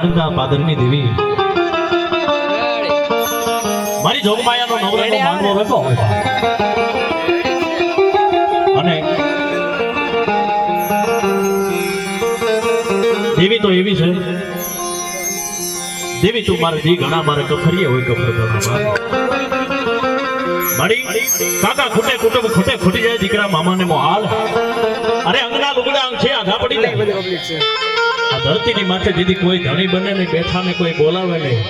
અડંગા પાદરની દેવી. મારી જોગમાયાનો નવરાનો માંગવો રહેતો હોય અને દેવી તો એવી છે. દેવી તું મારે દી ઘણા મારે કફરીએ હોય કફર મળી કાકા ખૂટે કુટુંબ ખૂટે ખૂટી જાય દીકરા મામાને મો હાલ. અરે અંગના લુગડા અંગ છે આધા પડી જાય આ ધરતીની માથે દીદી કોઈ ધણી બને ને બેઠા ને કોઈ બોલાવે નહીં.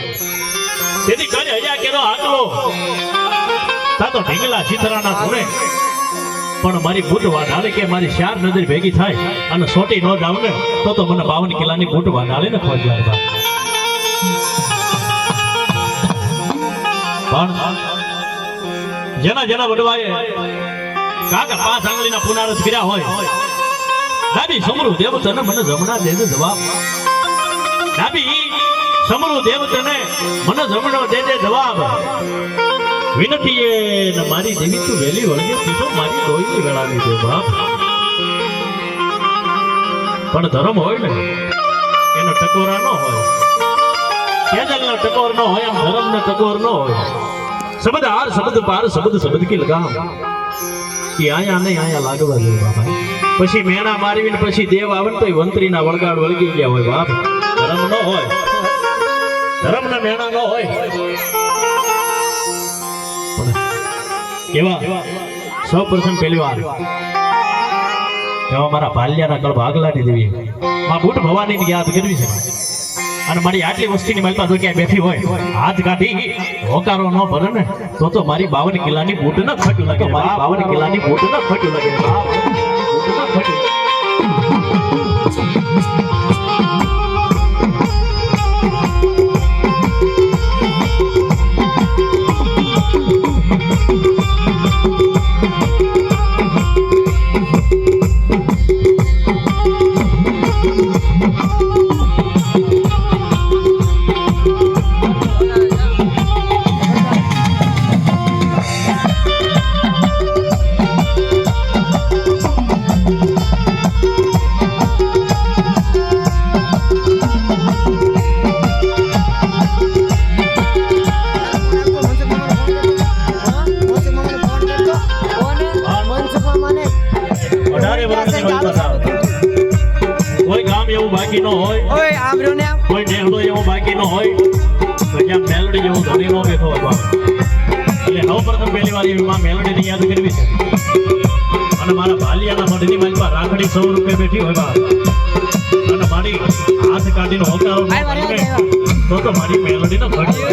દીદી કાલે હજા કેરો આટલો તા તો ઢીંગલા ચિતરાના ધોરે પણ મારી બુટ વાઢાલે કે મારી શાર નજર ભેગી થાય અને સોટી ન જાવ ને તો તો મને બાવન કિલ્લાની બુટ વાઢાલે ને ખોજવાર બા પણ જેના જેના વડવાએ કાકા પાંચ આંગળીના પુનારસ કર્યા હોય દાદી સમરૂ દેવ તને મને જમણા દેને જવાબ દાદી સમરૂ દેવ તને મને જમણો દે દે જવાબ વિનતી એ મારી દેવી તું વેલી વળગે પીછો મારી દોઈની વેળાની દે બાપ. પણ ધર્મ હોય ને, એનો ટકોરા ન હોય. કેજલનો ટકોર ન હોય, આમ ધર્મનો ટકોર ન હોય. શબ્દ હાર શબ્દ પાર, શબ્દ શબ્દ કી લગામ. કે અહીંયા નહીં, અહીંયા લાગવા જોઈએ બાપા પછી મેણા મારવીને પછી દેવ આવે તો વંત્રીના વળગાડ વળગી ગયા હોય બાપ. ધર્મ ન હોય. ધર્મના મેણા ન હોય. કેવા? સૌ પ્રથમ પહેલી વાર. એવા મારા ભાલ્યાના કળ ભાગલાની દેવી. માં બુટ ભવાની યાદ કરવી છે. અને મારી આટલી વસ્તીની મળતા પાસે ક્યાંય બેઠી હોય? હાથ કાઢી, હોકારો ન ભરે ને, તો તો મારી બાવન કિલ્લાની બૂટ ન ખટ્યું લાગે. મારી બાવન કિલ્લાની બૂટ ન ખટ્યું લાગે. Thank બૂટ એવું બાકી નો હોય. કોઈ નેહડો એવો બાકી ન હોય. તો જ્યાં મેલડી જેવું ધણી નો બેઠો હોય એટલે સૌ પ્રથમ પહેલી વાર એવી માં મેલડીને યાદ કરવી છે. અને મારા ભાલિયાના મઢની મારી પાસે રાખડી સો રૂપિયા બેઠી હોય બાપ. અને મારી હાથ કાઢીને હોકારો તો તો મારી મેલડીનો ઘડી.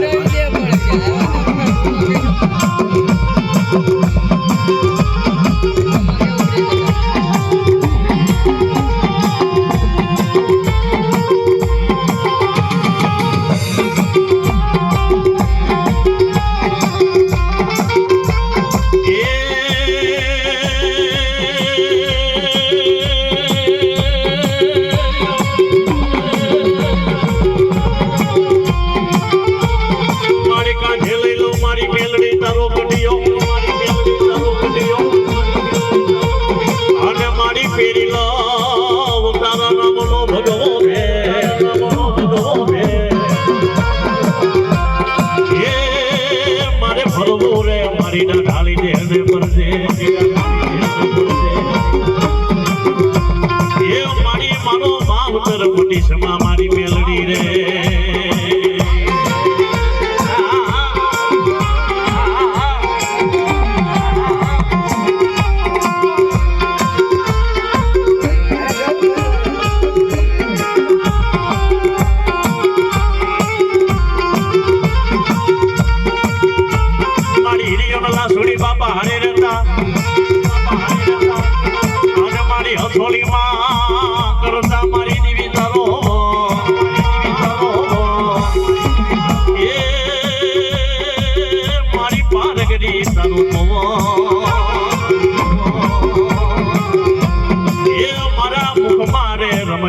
ફરવું રે મારી ના ઢાળી દે ને પરદે એ મારી મારો મારી મેલડી રે.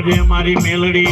મારે રમજે મારી મેલડી.